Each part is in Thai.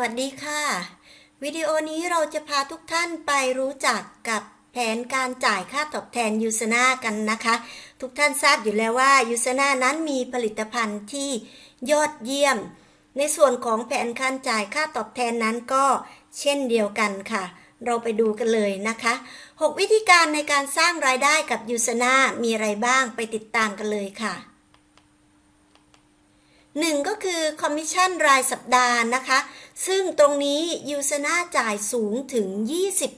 วัสดีค่ะ วิดีโอนี้เราจะพาทุกท่านไปรู้จักกับแผนการจ่ายค่าตอบแทนยูสนากันนะคะ ทุกท่านทราบอยู่แล้วว่ายูสนานั้นมีผลิตภัณฑ์ที่ยอดเยี่ยม ในส่วนของแผนการจ่ายค่าตอบแทนนั้นก็เช่นเดียวกันค่ะ เราไปดูกันเลยนะคะ 6 วิธีการในการสร้างรายได้กับยูสนามีอะไรบ้างไปติดตามกันเลยค่ะ หนึ่งก็คือคอมมิชชั่นรายสัปดาห์นะคะ ซึ่งตรงนี้ยูซนาจ่ายสูงถึง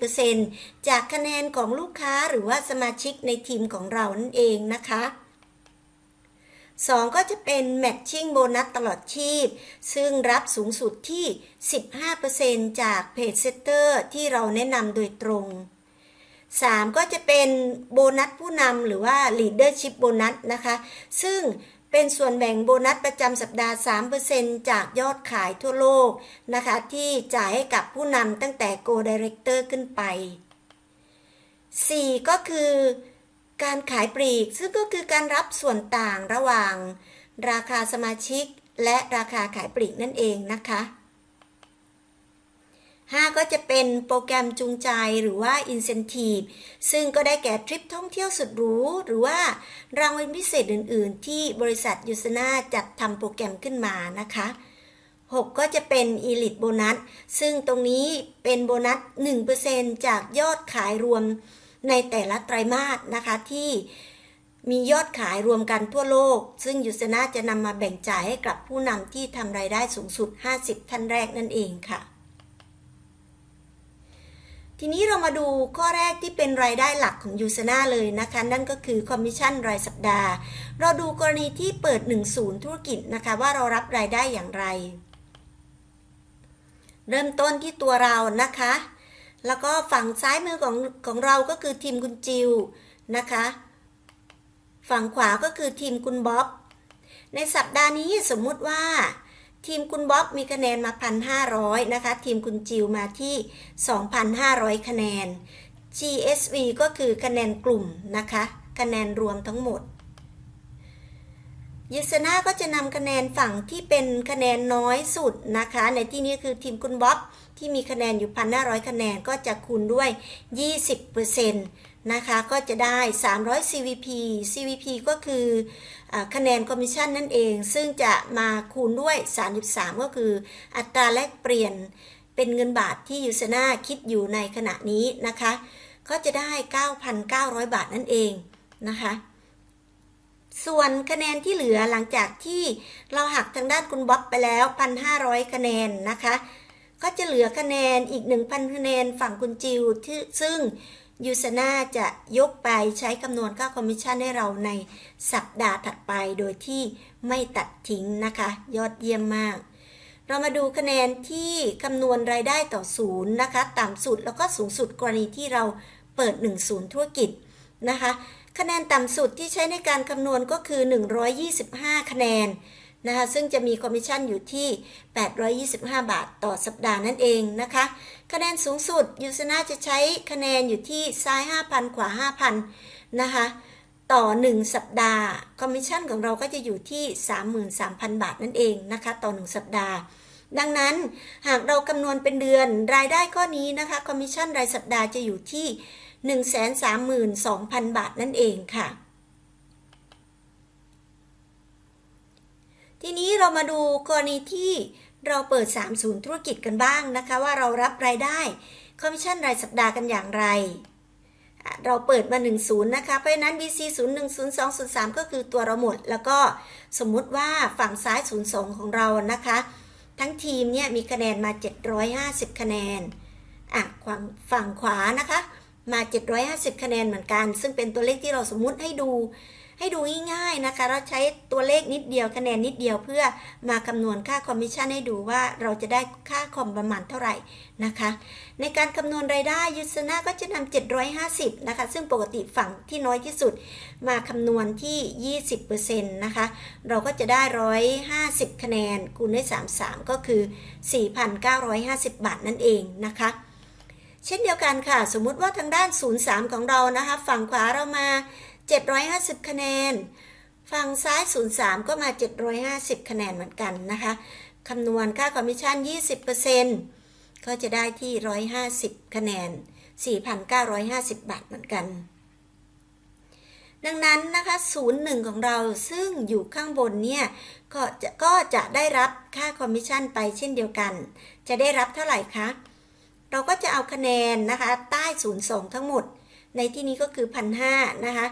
20%จากคะแนนของลูกค้าหรือว่าสมาชิกในทีมของเรานั่นเองนะคะ 2 ก็จะเป็น Matching โบนัสตลอดชีพ ซึ่งรับสูงสุดที่ 15%จากเพจเซตเตอร์ที่เราแนะนำโดยตรง 3 ก็จะเป็นโบนัสผู้นำหรือว่า Leadership โบนัสนะคะ ซึ่ง เป็นส่วนแบ่งโบนัสประจำสัปดาห์ 3%จากยอดขายทั่วโลกนะคะ ที่จ่ายให้กับผู้นำตั้งแต่ Go Director ขึ้นไป 4 ก็คือการขายปลีก ซึ่งก็คือการรับส่วนต่างระหว่าง ราคาสมาชิก และราคาขายปลีกนั่นเองนะคะ 5 ก็จะเป็นโปรแกรมจูงใจหรือว่า Incentive ซึ่งก็ได้แก่ทริปท่องเที่ยวสุดหรู หรือว่ารางวัลพิเศษอื่น ๆ ที่บริษัทยูสนาจัดทำโปรแกรมขึ้นมานะคะ 6 ก็จะเป็น Elite โบนัสซึ่งตรงนี้เป็นโบนัส 1%จากยอดขายรวมในแต่ละไตรมาสนะคะที่มียอดขายรวมกันทั่วโลก ซึ่งยูสนาจะนำมาแบ่งจ่ายให้กับผู้นำที่ทำรายได้สูงสุด 50 ท่านแรกนั่นเองค่ะ ทีนี้เรามาดูข้อแรกที่เป็นรายได้หลักของยูซนาเลยนะคะ นั่นก็คือคอมมิชชั่นรายสัปดาห์ เราดูกรณีที่เปิด 1 ศูนย์ธุรกิจนะคะ ว่าเรารับรายได้อย่างไร เริ่มต้นที่ตัวเรานะคะ แล้วก็ฝั่งซ้ายมือของของเราก็คือทีมคุณจิวนะคะ ฝั่งขวาก็คือทีมคุณบ๊อบในสัปดาห์นี้สมมุติว่า ทีมคุณบ๊อบมีคะแนนมา 1,500 นะคะ ทีมคุณจิวมาที่ 2,500 คะแนน GSV ก็คือคะแนนกลุ่มนะคะ คะแนนรวมทั้งหมดยิสนาก็จะนำคะแนนฝั่งที่เป็นคะแนนน้อยสุดนะคะ ในที่นี้คือทีมคุณบ๊อบ ที่มีคะแนนอยู่ 1,500 คะแนนก็จะคูณด้วย 20%นะคะ ก็จะได้ 300 CVP CVP ก็คืออคะแนนคอมมิชชั่นนั่นเอง ซึ่งจะมาคูณด้วย 33 ก็คือ อัตราแลกเปลี่ยนเป็นเงินบาทที่ยูซนาคิดอยู่ในขณะนี้นะคะ ก็จะได้ 9,900 บาทนั่นเองนะคะ ส่วนคะแนนที่เหลือหลังจากที่เราหักทางด้านคุณบ๊อบไปแล้ว 1,500 คะแนนนะคะ ก็จะเหลือคะแนนอีก 1,000 คะแนนฝั่งคุณจิวที่ซึ่งยูซนาจะยกไปใช้คำนวณค่าคอมมิชชั่นให้เราในสัปดาห์ถัดไปโดยที่ไม่ตัดทิ้งนะคะ ยอดเยี่ยมมาก เรามาดูคะแนนที่คำนวณรายได้ต่อศูนย์นะคะ ต่ำสุดแล้วก็สูงสุดกรณีที่เราเปิด 1 ศูนย์ธุรกิจนะคะ คะแนนต่ำสุดที่ใช้ในการคำนวณก็คือ 125 คะแนน นะคะซึ่งจะมีคอมมิชชั่นอยู่ที่ 825 บาทต่อสัปดาห์นั่นเองนะคะ คะแนนสูงสุดยูซนาจะใช้คะแนนอยู่ที่ซ้าย 5,000 ขวา 5,000 นะคะต่อ 1 สัปดาห์คอมมิชชั่นของเราก็จะอยู่ที่ 33,000 บาทนั่นเองนะคะต่อ 1 สัปดาห์ ดังนั้นหากเราคำนวณเป็นเดือนรายได้ข้อนี้นะคะคอมมิชชั่นรายสัปดาห์จะอยู่ที่ 132,000 บาทนั่นเองค่ะ ทีนี้เรามาดูกรณีที่เราเปิด 3 ศูนย์ธุรกิจกันบ้างนะคะ ว่าเรารับรายได้คอมมิชชั่นรายสัปดาห์กันอย่างไร เราเปิดมา1ศูนย์นะคะ เพราะฉะนั้น BC 0 1 0 2 0 3 ก็คือตัวเราหมด แล้วก็สมมุติว่าฝั่งซ้าย 0 2 ของเรานะคะ ทั้งทีมเนี่ยมีคะแนนมา 750 คะแนนอะฝั่งฝั่งขวานะคะมา 750 คะแนนเหมือนกัน ซึ่งเป็นตัวเลขที่เราสมมุติให้ดู ให้ดูง่ายๆนะคะ เราใช้ตัวเลขนิดเดียวคะแนนนิดเดียวเพื่อมาคำนวณค่าคอมมิชชั่นให้ดูว่าเราจะได้ค่าคอมประมาณเท่าไหร่นะคะ ในการคำนวณรายได้ยุสนาก็จะนำ750นะคะ ซึ่งปกติฝั่งที่น้อยที่สุด มาคำนวณที่ 20%นะคะ เราก็จะได้ 150 คะแนนคูณด้วย 33 ก็คือ 4,950 บาทนั่นเองนะคะเช่นเดียวกันค่ะ สมมุติว่าทางด้าน 03 ของเรานะคะ ฝั่งขวาเรามา 750 คะแนน ฝั่งซ้าย 03 ก็มา 750 คะแนนเหมือนกันนะคะคำนวณค่าคอมมิชชั่น 20%ก็จะได้ที่ 150 คะแนน 4,950 บาทเหมือนกัน ดังนั้นนะคะศูนย์หนึ่งของเราซึ่งอยู่ข้างบนเนี่ยก็จะก็จะได้รับค่าคอมมิชชั่นไปเช่นเดียวกัน จะได้รับเท่าไหร่คะ เราก็จะเอาคะแนนนะคะ ใต้ศูนย์สองทั้งหมด ในที่นี้ก็คือพันห้านะคะ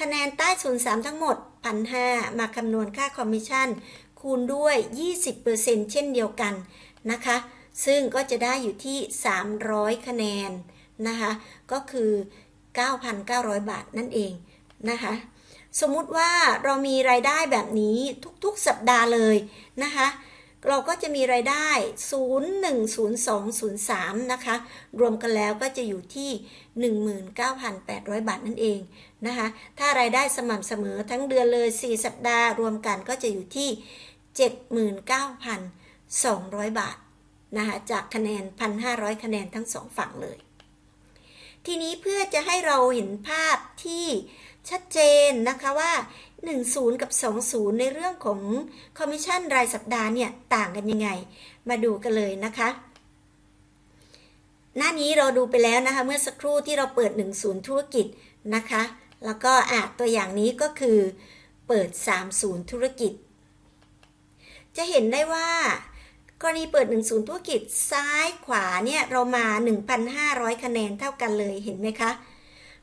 คะแนนใต้ศูนย์สามทั้งหมดพันห้ามาคำนวณค่าคอมมิชชั่น คูณด้วย 20%เช่นเดียวกันนะคะ ซึ่งก็จะได้อยู่ที่ 300 คะแนนนะคะ ก็คือ 9,900 บาทนั่นเองนะคะ สมมุติว่าเรามีรายได้แบบนี้ทุกๆสัปดาห์เลยนะคะ เราก็จะมีรายได้ 010203 นะคะ รวมกันแล้วก็จะอยู่ที่ 19,800 บาทนั่นเอง นะคะ ถ้ารายได้สม่ำเสมอทั้งเดือนเลย 4 สัปดาห์รวมกันก็จะอยู่ที่ 79,200 บาทนะคะจากคะแนน 1,500 คะแนนทั้งสองฝั่งเลย ทีนี้เพื่อจะให้เราเห็นภาพที่ชัดเจนนะคะว่า 10 กับ 20 ในเรื่องของคอมมิชชั่นรายสัปดาห์เนี่ยต่างกันยังไง มาดูกันเลยนะคะหน้านี้เราดูไปแล้วนะคะ เมื่อสักครู่ที่เราเปิด 10 ธุรกิจนะคะ แล้วก็อะตัวอย่างนี้ก็คือเปิด30ธุรกิจ จะเห็นได้ว่ากรณีเปิด10ธุรกิจซ้ายขวาเนี่ยเรามา 1,500 คะแนนเท่ากันเลยเห็นไหมคะ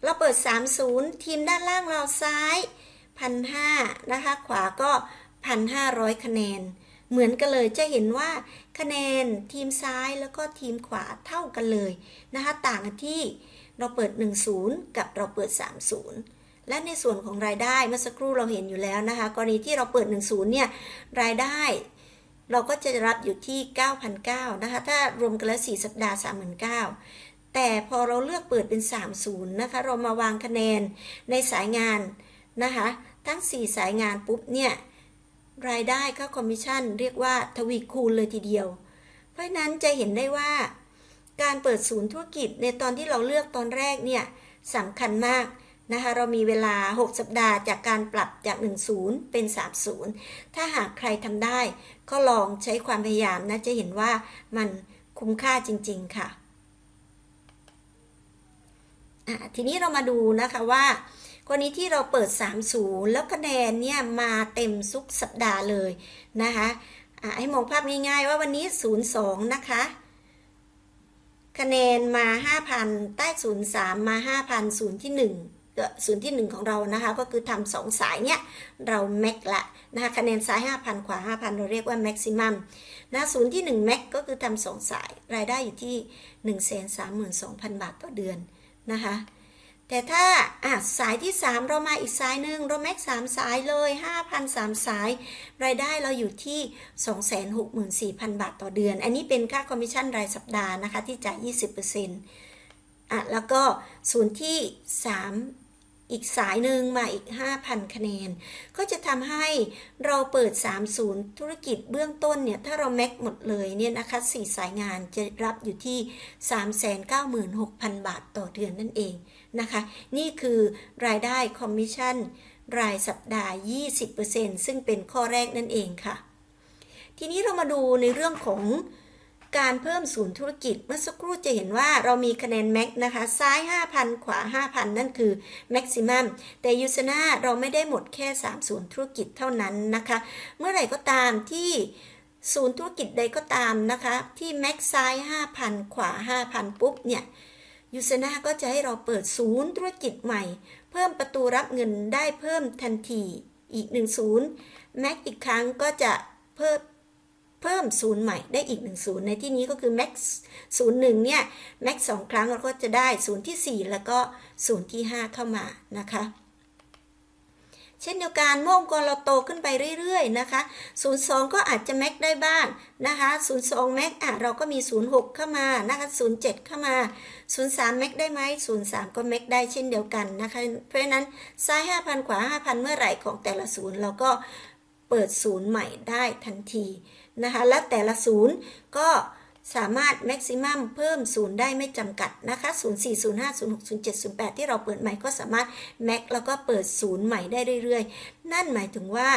เราเปิด30ทีมด้านล่างเราซ้าย1,500นะคะขวาก็ 1,500 คะแนน เหมือนกันเลยจะเห็นว่าคะแนนทีมซ้ายแล้วก็ทีมขวาเท่ากันเลยนะคะต่างกันที่เราเปิด 10 กับเราเปิด 30 และในส่วนของรายได้เมื่อสักครู่เราเห็นอยู่แล้วนะคะ กรณีที่เราเปิด 10 เนี่ย รายได้เราก็จะรับอยู่ที่ 9,900นะคะ ถ้ารวมกันแล้ว 4 สัปดาห์ 39,000 แต่พอเราเลือกเปิดเป็น 30 นะคะ เรามาวางคะแนนในสายงานนะคะ ทั้ง 4 สายงานปุ๊บเนี่ย รายได้ค่าคอมมิชชั่นเรียกว่าทวีคูณเลยทีเดียว เพราะนั้นจะเห็นได้ว่า การเปิดศูนย์ธุรกิจในตอนที่เราเลือกตอนแรกเนี่ยสำคัญมาก นะคะเรามีเวลา 6 สัปดาห์จากการปรับจาก 10 เป็น 30 ถ้าหากใครทำได้ ก็ลองใช้ความพยายามนะจะเห็นว่ามันคุ้มค่าจริง ๆ ค่ะ ทีนี้เรามาดูนะคะว่ากรณีที่เราเปิด 30 แล้วคะแนนเนี่ยมาเต็มซุกสัปดาห์เลยนะคะะให้มองภาพง่ายๆว่าวันนี้ 02 นะคะ คะแนนมา 5,000 ใต้ 03 มา 5,000ศูนย์ที่ 1 ศูนย์ที่ 1 ของเรานะคะ ก็คือทำสองสายเนี่ยเราแม็กละนะคะคะแนนซ้าย 5,000 ขวา 5,000 เราเรียกว่าแม็กซิมัมนะศูนย์ที่1แม็กก็คือทำสองสายรายได้อยู่ที่ 132,000 บาทต่อเดือนนะคะแต่ถ้าอะสายที่ 3 เรามาอีกสายหนึ่งเราแม็กสามสายเลย 5,000 3 สาย รายได้เราอยู่ที่ 264,000 บาทต่อเดือน อันนี้เป็นค่าคอมมิชชั่นรายสัปดาห์นะคะที่จ่าย 20%อะแล้วก็ศูนย์ที่ 3 อีกสายหนึ่งมาอีก 5,000 คะแนน ก็จะทำให้เราเปิด 3 ศูนย์ธุรกิจเบื้องต้นเนี่ย ถ้าเราแม็กหมดเลยเนี่ยนะคะ4สายงานจะรับอยู่ที่ 396,000 บาทต่อเดือนนั่นเองนะคะ นี่คือรายได้คอมมิชชั่นรายสัปดาห์ 20%ซึ่งเป็นข้อแรกนั่นเองค่ะ ทีนี้เรามาดูในเรื่องของ การเพิ่มศูนย์ธุรกิจ เมื่อสักครู่จะเห็นว่าเรามีคะแนนแม็กนะคะ ซ้าย 5,000 ขวา 5,000 นั่นคือแม็กซิมัมแต่ยูซนาเราไม่ได้หมดแค่ 3 ศูนย์ธุรกิจเท่านั้นนะคะ เมื่อไหร่ก็ตามที่ศูนย์ธุรกิจใดก็ตามนะคะ ที่แม็กซ้าย 5,000 ขวา 5,000 ปุ๊บเนี่ยยูซนาก็จะให้เราเปิดศูนย์ธุรกิจใหม่ เพิ่มประตูรับเงินได้เพิ่มทันทีอีก1ศูนย์แม็กอีกครั้งก็จะเพิ่ม เพิ่มศูนย์ใหม่ได้อีก1ศูนย์ในที่นี้ก็คือ max ศูนย์หนึ่งเนี่ย max สองครั้งเราก็จะได้ศูนย์ที่ 4 แล้วก็ศูนย์ที่ 5 เข้ามานะคะเช่นเดียวกันเมื่อองค์กรเราโตขึ้นไปเรื่อยๆนะคะ 02 ก็อาจจะ max ได้บ้างนะคะ02 max อะเราก็มี 06 เข้ามานะคะ07 เข้ามา 03 max ได้ไหม03 ก็ max ได้เช่นเดียวกันนะคะ เพราะฉะนั้นซ้าย 5,000 ขวา 5,000 เมื่อไหร่ของแต่ละศูนย์เราก็เปิดศูนย์ใหม่ได้ทันที นะคะ และแต่ละศูนย์ก็สามารถแม็กซิมัมเพิ่มศูนย์ได้ไม่จำกัดนะคะ0 4 0 5 0 6 0 7 0 8 ที่เราเปิดใหม่ก็สามารถแม็กแล้วก็เปิดศูนย์ใหม่ได้เรื่อย นั่นหมายถึงว่า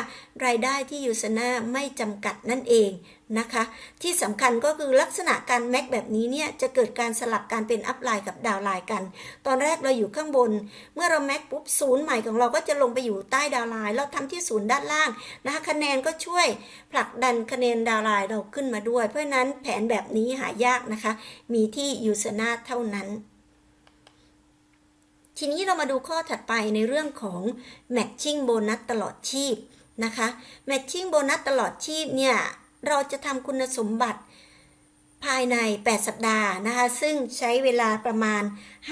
รายได้ที่ยูสนาไม่จำกัดนั่นเองนะคะ ที่สำคัญก็คือลักษณะการแม็กแบบนี้เนี่ยจะเกิดการสลับการเป็นอัพไลน์กับดาวไลน์กัน ตอนแรกเราอยู่ข้างบน เมื่อเราแม็กปุ๊บศูนย์ใหม่ของเราก็จะลงไปอยู่ใต้ดาวไลน์เราทำที่ศูนย์ด้านล่างนะคะคะแนนก็ช่วยผลักดันคะแนนดาวไลน์เราขึ้นมาด้วย เพราะนั้นแผนแบบนี้หายากนะคะ มีที่ยูสนาเท่านั้น ทีนี้เรามาดูข้อถัดไปในเรื่องของ matching โบนัสตลอดชีพนะคะ matching โบนัสตลอดชีพเนี่ย เราจะทำคุณสมบัติภายใน 8 สัปดาห์นะคะ ซึ่งใช้เวลาประมาณ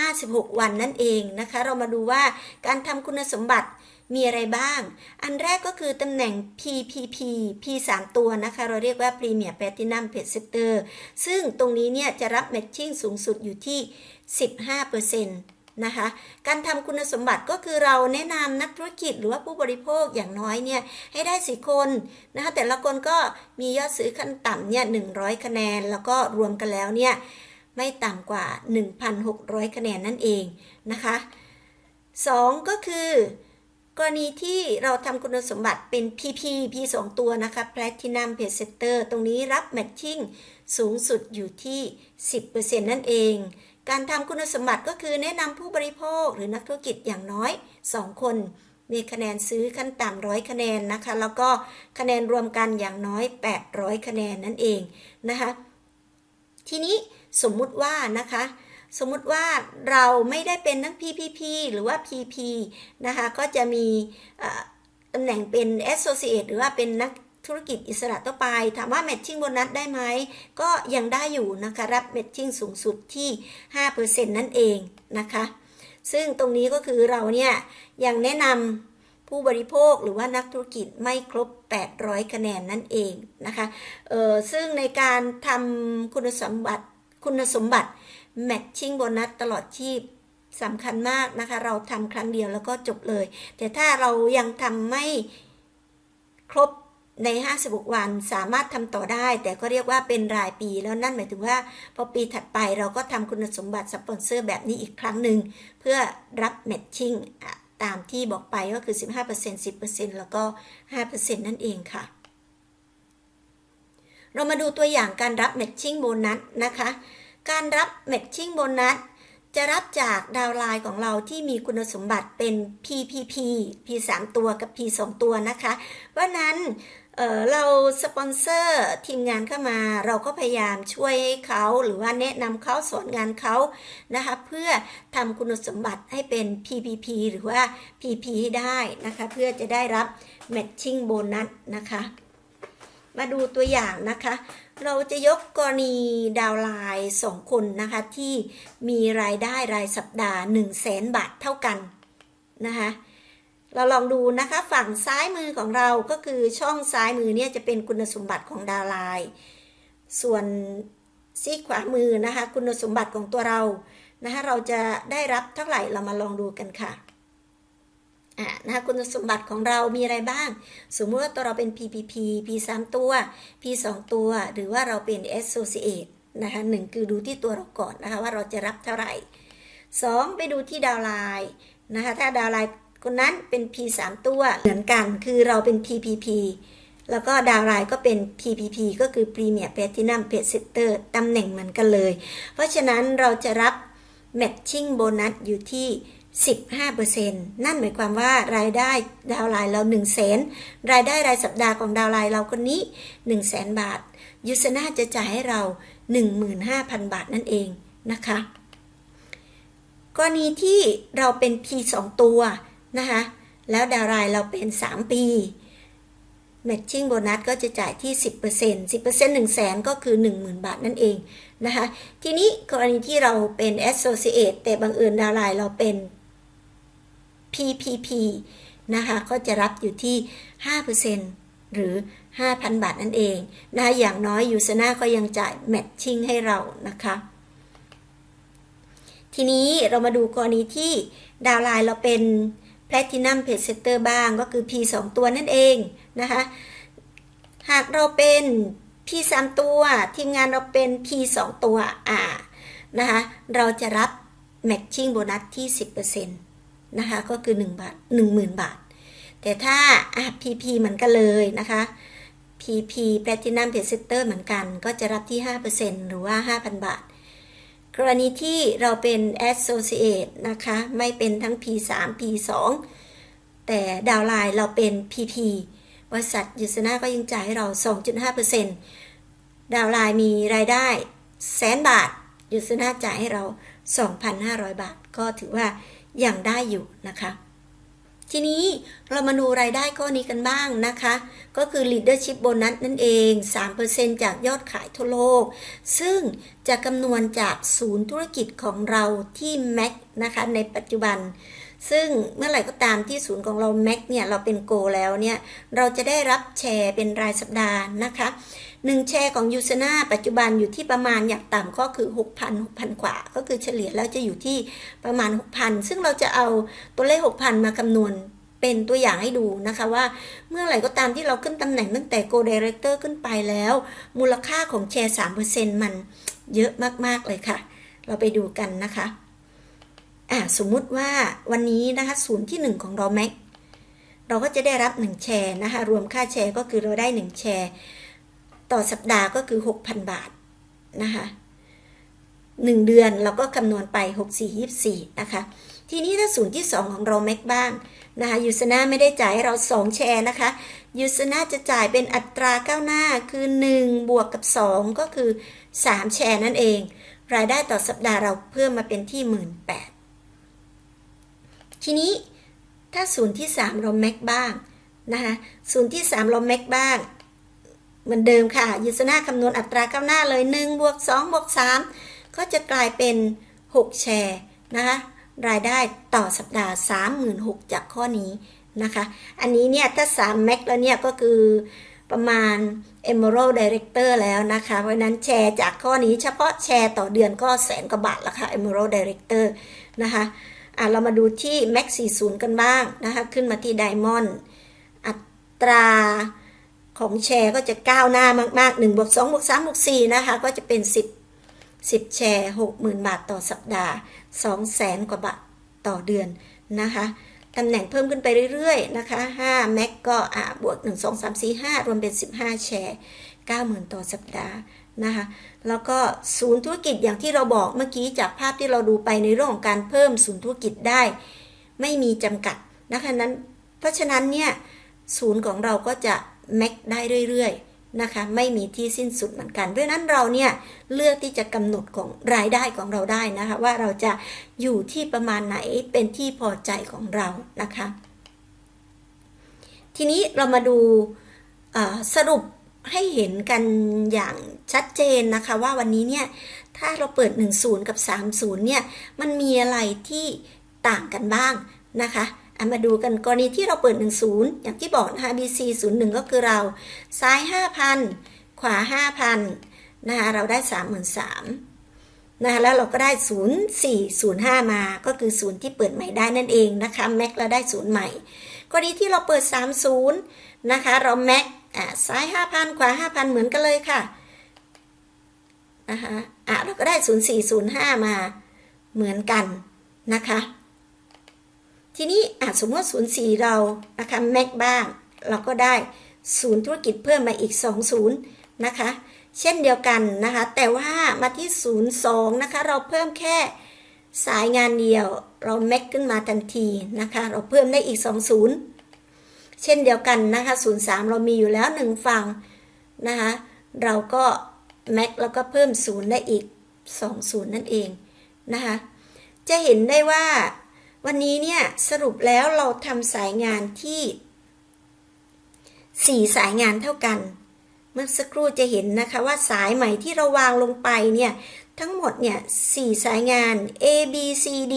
56 วันนั่นเองนะคะ เรามาดูว่าการทำคุณสมบัติมีอะไรบ้าง อันแรกก็คือตำแหน่ง PPP P 3ตัวนะคะ เราเรียกว่า Premier Platinum Pet Sector ซึ่งตรงนี้เนี่ยจะรับ matching สูงสุดอยู่ที่ 15% นะคะ การทำคุณสมบัติก็คือเราแนะนำนักธุรกิจหรือว่าผู้บริโภคอย่างน้อยเนี่ยให้ได้สี่คนนะคะแต่ละคนก็มียอดซื้อขั้นต่ำเนี่ย100คะแนน แล้วก็รวมกันแล้วเนี่ยไม่ต่ำกว่า 1,600 คะแนนนั่นเองนะคะ 2 ก็คือกรณีที่เราทำคุณสมบัติเป็น PP P 2ตัวนะคะ Platinum p a c e t e r ตรงนี้รับ Matching สูงสุดอยู่ที่ 10%นั่นเอง การทำคุณสมบัติก็คือแนะนำผู้บริโภคหรือนักธุรกิจอย่างน้อย 2 คน มีคะแนนซื้อขั้นต่ำร้อยคะแนนนะคะ แล้วก็คะแนนรวมกันอย่างน้อย 800 คะแนนนั่นเองนะคะ ทีนี้สมมุติว่านะคะ สมมุติว่าเราไม่ได้เป็นทั้ง PPP หรือว่า PP นะคะ ก็จะมีตำแหน่งเป็น Associate หรือว่าเป็นนัก ธุรกิจอิสระต่อไป ถามว่า Matching โบนัสได้ไหม ก็ยังได้อยู่นะคะ รับ Matching สูงสุดที่ 5%นั่นเองนะคะ ซึ่งตรงนี้ก็คือเราเนี่ยยังแนะนำผู้บริโภคหรือว่านักธุรกิจไม่ครบ 800 คะแนนนั่นเองนะคะเออซึ่งในการทำคุณสมบัติคุณสมบัติ matching โบนัสตลอดชีพสำคัญมากนะคะ เราทำครั้งเดียวแล้วก็จบเลย แต่ถ้าเรายังทำไม่ครบ ใน 56 วันสามารถทำต่อได้ แต่ก็เรียกว่าเป็นรายปีแล้วนั่นหมายถึงว่า พอปีถัดไปเราก็ทำคุณสมบัติสปอนเซอร์แบบนี้อีกครั้งหนึ่ง เพื่อรับ matching อะตามที่บอกไปก็คือ 15% 10%แล้วก็ 5%นั่นเองค่ะ เรามาดูตัวอย่างการรับ matching โบนัสนะคะ การรับ matching โบนัสจะรับจากดาวไลน์ของเราที่มีคุณสมบัติเป็น PPP P 3 ตัวกับ P 2 ตัวนะคะ เพราะนั้น เเราสปอนเซอร์ทีมงานเข้ามา เราก็พยายามช่วยให้เขาหรือว่าแนะนำเขาสอนงานเขานะคะเพื่อทำคุณสมบัติให้เป็น PPP หรือว่า PP ให้ได้นะคะเพื่อจะได้รับ matching โบนัสนะคะมาดูตัวอย่างนะคะ เราจะยกกรณีดาวไลน์สองคนนะคะที่มีรายได้รายสัปดาห์ 1 0 0 0 0แสนบาทเท่ากันนะคะ เราลองดูนะคะฝั่งซ้ายมือของเราก็คือช่องซ้ายมือเนี่ยจะเป็นคุณสมบัติของดาวไลน์ส่วนซีขวามือนะคะ คุณสมบัติของตัวเรานะคะเราจะได้รับเท่าไหร่เรามาลองดูกันค่ะอ่านะคะคุณสมบัติของเรามีอะไรบ้าง สมมติว่าตัวเราเป็น PPP P 3ตัว P 2ตัว หรือว่าเราเป็น Associate นะคะหนึ่งคือดูที่ตัวเราก่อนนะคะว่าเราจะรับเท่าไหร่ 2 ไปดูที่ดาวไลน์นะคะถ้าดาวไลน์ คนนั้นเป็น P 3 ตัวเหมือนกัน คือเราเป็น PPP แล้วก็ดาวน์ไลน์ก็เป็น PPP ก็คือ Premier Platinum Pet Setter ตำแหน่งเหมือนกันเลย เพราะฉะนั้นเราจะรับ Matching Bonus อยู่ที่ 15%นั่นหมายความว่ารายได้ดาวน์ไลน์เรา 1 0 0 0 0แสนรายได้รายสัปดาห์ของดาวน์ไลน์เราคนนี้ 1 0 0 0 0แสนบาท ยูสนาจะจ่ายให้เรา 15,000 บาทนั่นเองนะคะ กรณีที่เราเป็น P 2 ตัว นะคะแล้วดาวน์ไลน์เราเป็น 3 ปี Matching Bonus ก็จะจ่ายที่ 10% 10% 1 0 0 0 0แสนก็คือ 10,000 บาทนั่นเองนะคะทีนี้กรณีที่เราเป็น Associate แต่บังเอิญดาวน์ไลน์เราเป็น PPP นะคะก็จะรับอยู่ที่ 5%หรือ 5,000 บาทนั่นเองนะคะอย่างน้อยยูซนาก็ยังจ่าย Matching ให้เรานะคะทีนี้เรามาดูกรณีที่ดาวไลน์เราเป็น Platinum p a c e t e r บ้างก็คือ P 2 ตัวนั่นเองนะคะ หากเราเป็น P 3ตัว ทีมงานเราเป็น P 2ตัวอ่านะคะเราจะรับ Matching โบนัสที่ 10%นะคะก็คือ1บาท10,000 บาท แต่ถ้าอะ PP เหมือนกันเลยนะคะ PP Platinum p a y Sector เหมือนกันก็จะรับที่ 5%หรือว่า 5,000 บาท กรณีที่เราเป็น Associate นะคะ ไม่เป็นทั้ง P3 P2 แต่ดาวไลน์เราเป็น PP บริษัทยูสนาก็ยังจ่ายให้เรา 2.5%ดาวน์ไลน์มีรายได้แสนบาทยูสนาจ่ายให้เรา 2,500 บาท ก็ถือว่ายังได้อยู่นะคะ ทีนี้เรามาดูรายได้ก้อนนี้กันบ้างนะคะ ก็คือ leadership bonus นั่นเอง 3%จากยอดขายทั่วโลก ซึ่งจะคำนวณจากศูนย์ธุรกิจของเราที่ Mac นะคะในปัจจุบัน ซึ่งเมื่อไหร่ก็ตามที่ศูนย์ของเรา Mac เนี่ยเราเป็นโกแล้วเนี่ยเราจะได้รับแชร์เป็นรายสัปดาห์นะคะหนึ่งแชร์ของยูซนาปัจจุบันอยู่ที่ประมาณอย่างต่ำก็คือ 6,000 6,000 กว่า ก็คือเฉลี่ยแล้วจะอยู่ที่ประมาณ 6,000 ซึ่งเราจะเอาตัวเลข 6,000 มาคำนวณเป็นตัวอย่างให้ดูนะคะว่าเมื่อไหร่ก็ตามที่เราขึ้นตำแหน่งตั้งแต่ Go Director ขึ้นไปแล้ว มูลค่าของแชร์ 3%มันเยอะมาก ๆ เลยค่ะ เราไปดูกันนะคะ อ่าสมมุติว่าวันนี้นะคะศูนย์ที่ 1 ของเราแม็กเราก็จะได้รับ 1 แชร์นะคะรวมค่าแชร์ก็คือเราได้ 1 แชร์ ต่อสัปดาห์ก็คือ 6,000 บาทนะคะ1เดือนเราก็คำนวณไป 64 24 นะคะ ทีนี้ถ้าศูนย์ที่ 2 ของเราแม็กบ้างนะคะยูสนาไม่ได้จ่ายเรา 2 แชร์นะคะยูสนาจะจ่ายเป็นอัตราก้าวหน้าคือ 1 บวกกับ 2 ก็คือ 3 แชร์นั่นเอง รายได้ต่อสัปดาห์เราเพิ่มมาเป็นที่ 18 ทีนี้ถ้าศูนย์ที่ 3 เราแม็กบ้างนะคะศูนย์ที่ 3 เราแม็กบ้าง เหมือนเดิมค่ะยูสนาคำนวณอัตราก้าวหน้าเลย1บวก2บวก3ก็จะกลายเป็น 6 แชร์นะคะรายได้ต่อสัปดาห์ 36,000จากข้อนี้นะคะ อันนี้เนี่ยถ้า3 Mac แล้วเนี่ยก็คือประมาณ Emerald Director แล้วนะคะ เพราะนั้นแชร์จากข้อนี้เฉพาะแชร์ต่อเดือนก็แสนกว่าบาทละค่ะ Emerald Director นะคะ อะเรามาดูที่ Max 40 กันบ้างนะคะ ขึ้นมาที่ Diamond อัตราของแชร์ก็จะก้าวหน้ามาก ๆ1บวก2บวก3บวก4นะคะ ก็จะเป็น 10 10 แชร์ 60,000 บาทต่อสัปดาห์ 200,000กว่าบาทต่อเดือนนะคะ ตำแหน่งเพิ่มขึ้นไปเรื่อยๆนะคะ5 Mac ก็อะบวก 1 2 3 4 5 รวมเป็น 15 แชร์ 90,000 ต่อสัปดาห์นะคะแล้วก็ศูนย์ธุรกิจอย่างที่เราบอกเมื่อกี้จากภาพที่เราดูไปในเรื่องของการเพิ่มศูนย์ธุรกิจได้ ไม่มีจำกัดนะคะนั้น เพราะฉะนั้นเนี่ยศูนย์ของเราก็จะแม็กได้เรื่อยๆ นะคะไม่มีที่สิ้นสุดเหมือนกันด้วยนั้นเราเนี่ยเลือกที่จะกำหนดของรายได้ของเราได้นะคะว่าเราจะอยู่ที่ประมาณไหนเป็นที่พอใจของเรานะคะ ทีนี้เรามาดูสรุปให้เห็นกันอย่างชัดเจนนะคะว่าวันนี้เนี่ยถ้าเราเปิด 10 กับ 30เนี่ยมันมีอะไรที่ต่างกันบ้างนะคะ อามาดูกันกรณีที่เราเปิด 10 อย่างที่บอกนะคะ BC 01 ก็คือเรา ซ้าย 5,000 ขวา 5,000 นะคะ เราได้ 33,000นะคะ แล้วเราก็ได้ 0405 มา ก็คือศูนย์ที่เปิดใหม่ได้นั่นเองนะคะ แม็กเราได้ศูนย์ใหม่ กรณีที่เราเปิด 30 นะคะ เราแม็กซ้าย 5,000 ขวา 5,000 เหมือนกันเลยค่ะ นะคะ อะ เราก็ได้ 0405 มา เหมือนกันนะคะ ทีนี้อะสมมติ04เรานะคะแม็กบ้าง เราก็ได้ศูนย์ธุรกิจเพิ่มมาอีก 2 ศูนย์นะคะ เช่นเดียวกันนะคะ แต่ว่ามาที่02นย์สองนะคะ เราเพิ่มแค่สายงานเดียว เราแม็กขึ้นมาทันทีนะคะ เราเพิ่มได้อีก 2 ศูนย์เช่นเดียวกันนะคะ03เรามีอยู่แล้ว 1 ฝั่งนะคะ เราก็แม็กแล้วก็เพิ่มศูนย์ได้อีก2ศูนย์นั่นเองนะคะ จะเห็นได้ว่า วันนี้เนี่ยสรุปแล้วเราทำสายงานที่ 4 สายงานเท่ากัน เมื่อสักครู่จะเห็นนะคะว่าสายใหม่ที่เราวางลงไปเนี่ยทั้งหมดเนี่ย4สายงาน A B C D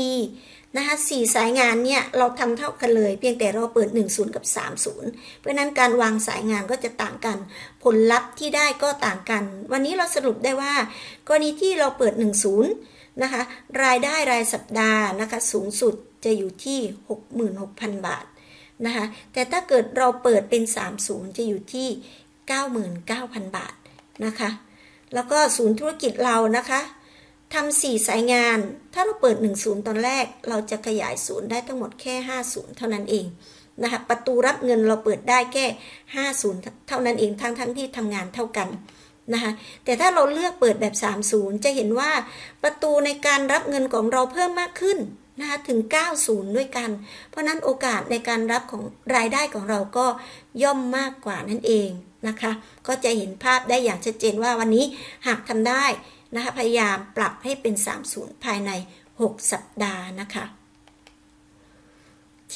นะคะสี่สายงานเนี่ยเราทำเท่ากันเลย เพียงแต่เราเปิด 1 0 กับ 30 เพราะนั้นการวางสายงานก็จะต่างกัน ผลลัพธ์ที่ได้ก็ต่างกัน วันนี้เราสรุปได้ว่า กรณีที่เราเปิด 1 0นะคะรายได้รายสัปดาห์นะคะสูงสุด จะอยู่ที่ 66,000 บาทนะคะ แต่ถ้าเกิดเราเปิดเป็น 30 จะอยู่ที่ 99,000 บาทนะคะ แล้วก็ศูนย์ธุรกิจเรานะคะทำสี่สายงาน ถ้าเราเปิด 1 ศูนย์ตอนแรก เราจะขยายศูนย์ได้ทั้งหมดแค่5ศูนย์เท่านั้นเองนะคะ ประตูรับเงินเราเปิดได้แค่50เท่านั้นเอง ทั้งทั้งที่ทำงานเท่ากัน นะคะแต่ถ้าเราเลือกเปิดแบบ 30 จะเห็นว่าประตูในการรับเงินของเราเพิ่มมากขึ้นนะคะถึง 90 ด้วยกัน เพราะนั้นโอกาสในการรับของรายได้ของเราก็ย่อมมากกว่านั่นเองนะคะ ก็จะเห็นภาพได้อย่างชัดเจนว่าวันนี้หากทำได้นะคะพยายามปรับให้เป็น 30 ภายใน 6 สัปดาห์นะคะ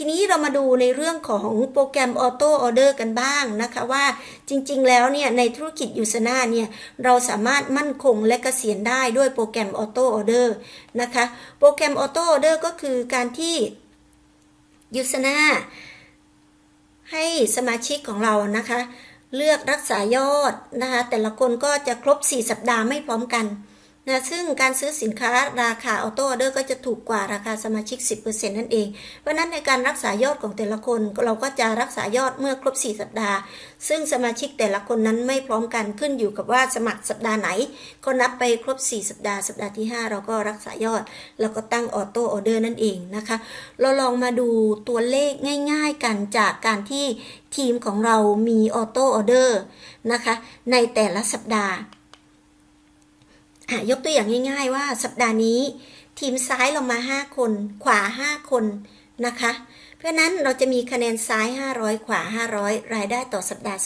ทีนี้เรามาดูในเรื่องของโปรแกรมออโต้ออเดอร์กันบ้างนะคะว่าจริงๆ แล้วเนี่ยในธุรกิจยูสนาเนี่ยเราสามารถมั่นคงและเกษียณได้ด้วยโปรแกรมออโต้ออเดอร์นะคะโปรแกรมออโต้ออเดอร์ก็คือการที่ยูสนาให้สมาชิกของเรานะคะ เลือกรักษายอดนะคะแต่ละคนก็จะครบ 4 สัปดาห์ไม่พร้อมกัน นะซึ่งการซื้อสินค้าราคาออโต้ออเดอร์ก็จะถูกกว่าราคาสมาชิก 10%นั่นเอง เพราะนั้นในการรักษายอดของแต่ละคน เราก็จะรักษายอดเมื่อครบ 4 สัปดาห์ ซึ่งสมาชิกแต่ละคนนั้นไม่พร้อมกันขึ้นอยู่กับว่าสมัครสัปดาห์ไหน ก็นับไปครบ 4 สัปดาห์สัปดาห์ที่ 5 เราก็รักษายอด แล้วก็ตั้งออโต้ออเดอร์นั่นเองนะคะ เราลองมาดูตัวเลขง่าย ๆ กันจากการที่ทีมของเรามีออโต้ออเดอร์นะคะในแต่ละสัปดาห์ ยกตัวอย่างง่าย ๆ ว่าสัปดาห์นี้ ทีมซ้ายเรามา 5 คน ขวา 5 คนนะคะ เพราะนั้นเราจะมีคะแนนซ้าย 500 ขวา 500 รายได้ต่อสัปดาห์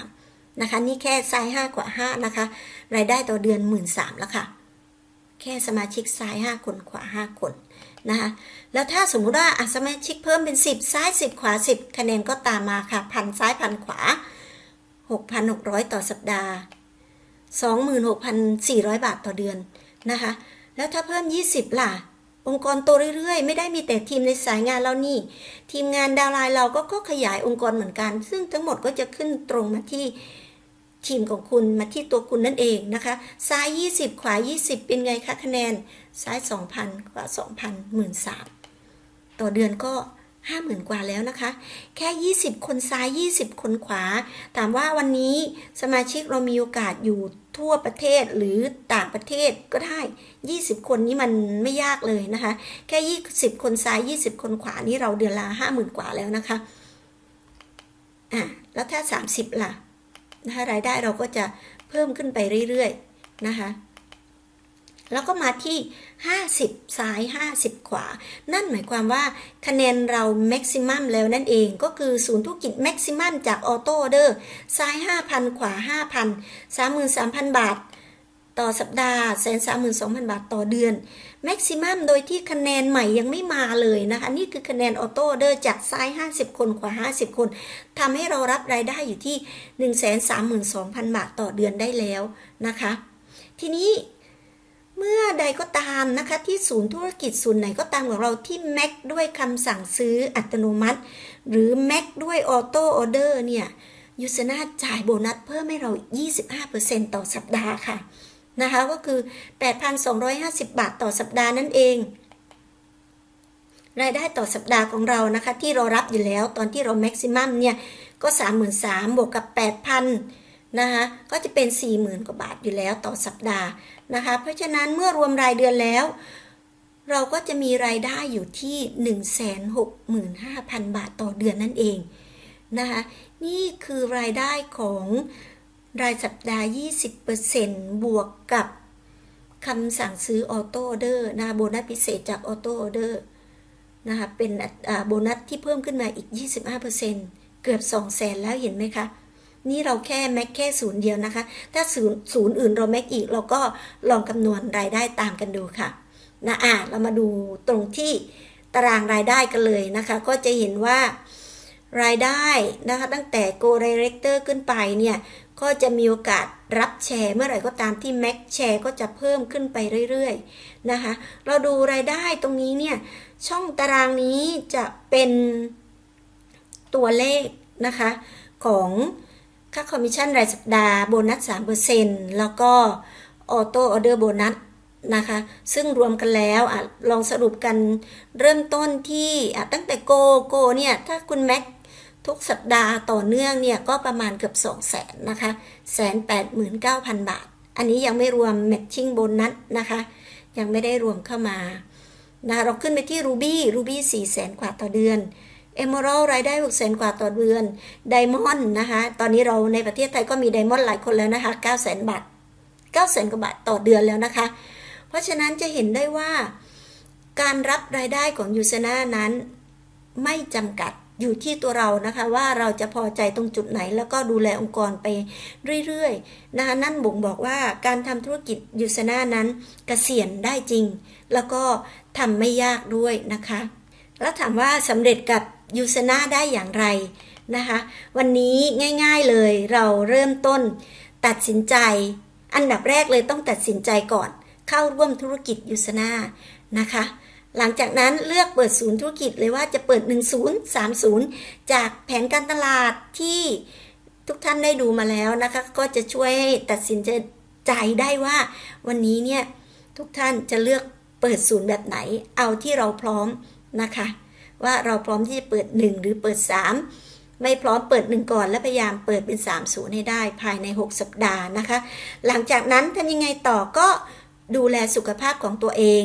3,300นะคะ นี่แค่ซ้าย 5 ขวา 5 นะคะ รายได้ต่อเดือน 1 3ื่นแล้วค่ะ แค่สมาชิกซ้าย 5 คนขวา 5 คนนะคะแล้วถ้าสมมุติว่าอะสมาชิกเพิ่มเป็น 10 ซ้าย 10 ขวา 10 คะแนนก็ตามมาค่ะพันซ้ายพันขวา 6,600 ต่อสัปดาห์ 26,400 บาทต่อเดือนนะคะ แล้วถ้าเพิ่ม 20 ล่ะ องค์กรโตเรื่อยๆ ไม่ได้มีแต่ทีมในสายงานเรานี่ ทีมงานดาวไลน์เราก็ก็ขยายองค์กรเหมือนกัน ซึ่งทั้งหมดก็จะขึ้นตรงมาที่ทีมของคุณมาที่ตัวคุณนั่นเองนะคะ ซ้าย 20 ขวา 20 เป็นไงคะคะแนน ซ้าย 2,000 ขวา 2,000 13,000 ต่อเดือนก็ ห้าหมื่นกว่าแล้วนะคะ แค่ 20 คนซ้าย 20 คนขวา ถามว่าวันนี้สมาชิกเรามีโอกาสอยู่ทั่วประเทศหรือต่างประเทศก็ได้ 20 คนนี้มันไม่ยากเลยนะคะ แค่ 20 คนซ้าย 20 คนขวานี่เราเดือนละ50,000 กว่าแล้วนะคะอะแล้วถ้า 30 ล่ะนะคะรายได้เราก็จะเพิ่มขึ้นไปเรื่อยๆนะคะ แล้วก็มาที่ 50 ซ้าย 50 ขวา นั่นหมายความว่าคะแนนเราแม็กซิมัมแล้วนั่นเอง ก็คือศูนย์ธุรกิจแม็กซิมัมจากออโต้เดอร์ซ้าย 5,000 ขวา 5,000 33,000 บาท ต่อสัปดาห์แสนสามหมื่นสองพันบาทต่อเดือนแม็กซิมัมโดยที่คะแนนใหม่ยังไม่มาเลยนะคะนี่คือคะแนนออโต้เดอร์จากซ้าย 50 คนขวา 50 คนทำให้เรารับรายได้อยู่ที่ 132,000 บาทต่อเดือนได้แล้วนะคะ ทีนี้ เมื่อใดก็ตามนะคะที่ศูนย์ธุรกิจศูนย์ไหนก็ตามของเราที่แม็กด้วยคำสั่งซื้ออัตโนมัติ หรือแม็กด้วยออโต้ออเดอร์เนี่ยยูสนาจ่ายโบนัสเพิ่มให้เรา 25%ต่อสัปดาห์ค่ะนะคะก็คือ 8,250 บาทต่อสัปดาห์นั่นเอง รายได้ต่อสัปดาห์ของเรานะคะ ที่เรารับอยู่แล้วตอนที่เราแม็กซิมัมเนี่ยก็ 33,000บวกกับ 8,000นะคะก็จะเป็น 40,000 กว่าบาทอยู่แล้วต่อสัปดาห์ นะคะ เพราะฉะนั้นเมื่อรวมรายเดือนแล้ว เราก็จะมีรายได้อยู่ที่ 165,000 บาทต่อเดือนนั่นเองนะคะนี่คือรายได้ของรายสัปดาห์ 20%บวกกับคำสั่งซื้อออโต้ออเดอร์นะโบนัสพิเศษจากออโต้ออเดอร์นะคะเป็นโบนัสที่เพิ่มขึ้นมาอีก 25%เกือบ 2 0 0แสนแล้วเห็นไหมคะ นี่เราแค่แม็กแค่ศูนย์เดียวนะคะ ถ้าศูนย์ศูนย์อื่นเราแม็กอีก เราก็ลองคำนวณรายได้ตามกันดูค่ะนะอะเรามาดูตรงที่ตารางรายได้กันเลยนะคะ ก็จะเห็นว่ารายได้นะคะตั้งแต่ Go Director ขึ้นไปเนี่ยก็จะมีโอกาสรับแชร์เมื่อไหร่ก็ตามที่ Max แชร์ก็จะเพิ่มขึ้นไปเรื่อยๆนะคะ เราดูรายได้ตรงนี้เนี่ยช่องตารางนี้จะเป็นตัวเลขนะคะของ ค่าคอมมิชชั่นรายสัปดาห์โบนัส 3%แล้วก็ออโต้ออเดอร์โบนัสนะคะ ซึ่งรวมกันแล้วอลองสรุปกันเริ่มต้นที่ตั้งแต่โกโกเนี่ย ถ้าคุณแม็กทุกสัปดาห์ต่อเนื่องเนี่ย ก็ประมาณเกือบ2 0 0แสนนะคะแสนแปดหมื่นเก้าพันบาท อันนี้ยังไม่รวมแมทชิ่งโบนัสนะคะ ยังไม่ได้รวมเข้ามานะเราขึ้นไปที่ Ruby Ruby 4 0 0แสนกว่าต่อเดือน เอม r ร l รายได้6 0 0 0 0กว่าต่อเดือนไดมอนด์นะคะตอนนี้เราในประเทศไทยก็มีไดมอนด์หลายคนแล้วนะคะ9 0 0 0 0 0บาท9 0 0 0 0กว่าบาทต่อเดือนแล้วนะคะ เพราะฉะนั้นจะเห็นได้ว่า การรับรายได้ของยูซนานั้นไม่จำกัดอยู่ที่ตัวเรานะคะว่าเราจะพอใจตรงจุดไหน แล้วก็ดูแลองค์กรไปเรื่อยๆนะคะนั่นบ่งบอกว่าการทำธุรกิจยูซนานั้นกเกษียณได้จริง แล้วก็ทำไม่ยากด้วยนะคะ แล้วถามว่าสำเร็จกับยูซนาได้อย่างไรนะคะ วันนี้ง่ายๆเลยเราเริ่มต้นตัดสินใจ อันดับแรกเลยต้องตัดสินใจก่อน เข้าร่วมธุรกิจยูซนานะคะ หลังจากนั้นเลือกเปิดศูนย์ธุรกิจเลยว่าจะเปิด 1030 จากแผนการตลาดที่ทุกท่านได้ดูมาแล้วนะคะ ก็จะช่วยให้ตัดสินใจได้ว่าวันนี้เนี่ยทุกท่านจะเลือกเปิดศูนย์แบบไหน เอาที่เราพร้อมนะคะ ว่าเราพร้อมที่จะเปิด 1 หรือเปิด 3 ไม่พร้อมเปิด 1 ก่อนและพยายามเปิดเป็น 3 0 ให้ได้ภายใน 6 สัปดาห์นะคะ หลังจากนั้นทำยังไงต่อก็ดูแลสุขภาพของตัวเอง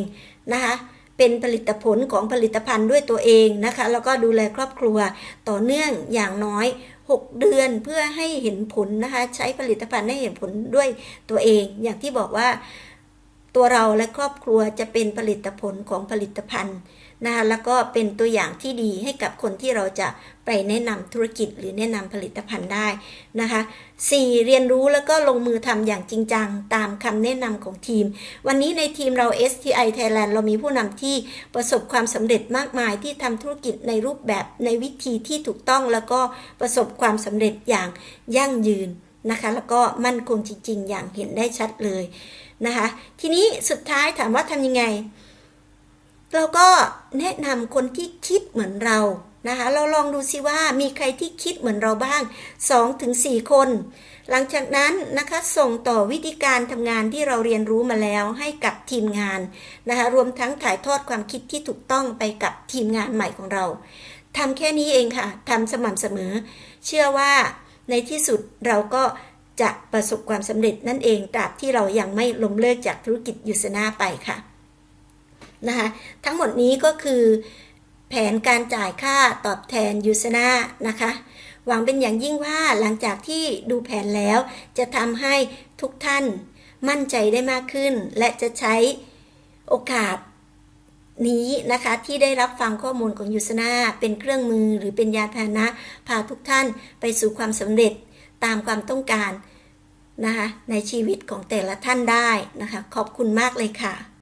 นะคะเป็นผลิตผลของผลิตภัณฑ์ด้วยตัวเองนะคะ แล้วก็ดูแลครอบครัวต่อเนื่องอย่างน้อย 6 เดือนเพื่อให้เห็นผลนะคะ ใช้ผลิตภัณฑ์ให้เห็นผลด้วยตัวเอง อย่างที่บอกว่าตัวเราและครอบครัวจะเป็นผลิตผลของผลิตภัณฑ์ นะคะแล้วก็เป็นตัวอย่างที่ดีให้กับคนที่เราจะไปแนะนำธุรกิจหรือแนะนำผลิตภัณฑ์ได้นะคะ 4. เรียนรู้แล้วก็ลงมือทำอย่างจริงจัง ตามคำแนะนำของทีม วันนี้ในทีมเรา STI Thailand เรามีผู้นำที่ประสบความสำเร็จมากมายที่ทำธุรกิจในรูปแบบในวิธีที่ถูกต้องแล้วก็ประสบความสำเร็จอย่างยั่งยืนนะคะ แล้วก็มั่นคงจริง ๆ อย่างเห็นได้ชัดเลยนะคะ ทีนี้สุดท้ายถามว่าทำยังไง เราก็แนะนำคนที่คิดเหมือนเรานะคะเราลองดูซิว่ามีใครที่คิดเหมือนเราบ้าง 2-4 คน หลังจากนั้นนะคะส่งต่อวิธีการทำงานที่เราเรียนรู้มาแล้วให้กับทีมงานนะคะรวมทั้งถ่ายทอดความคิดที่ถูกต้องไปกับทีมงานใหม่ของเราทำแค่นี้เองค่ะทำสม่ำเสมอ เชื่อว่าในที่สุดเราก็จะประสบความสำเร็จนั่นเองตราบที่เรายังไม่ล้มเลิกจากธุรกิจยูสนาไปค่ะ นะคะทั้งหมดนี้ก็คือแผนการจ่ายค่าตอบแทนยูสนานะคะหวังเป็นอย่างยิ่งว่าหลังจากที่ดูแผนแล้ว จะทำให้ทุกท่านมั่นใจได้มากขึ้น และจะใช้โอกาสนี้นะคะที่ได้รับฟังข้อมูลของยูสนาเป็นเครื่องมือหรือเป็นยาพาหนะ พาทุกท่านไปสู่ความสำเร็จตามความต้องการนะคะในชีวิตของแต่ละท่านได้นะคะขอบคุณมากเลยค่ะ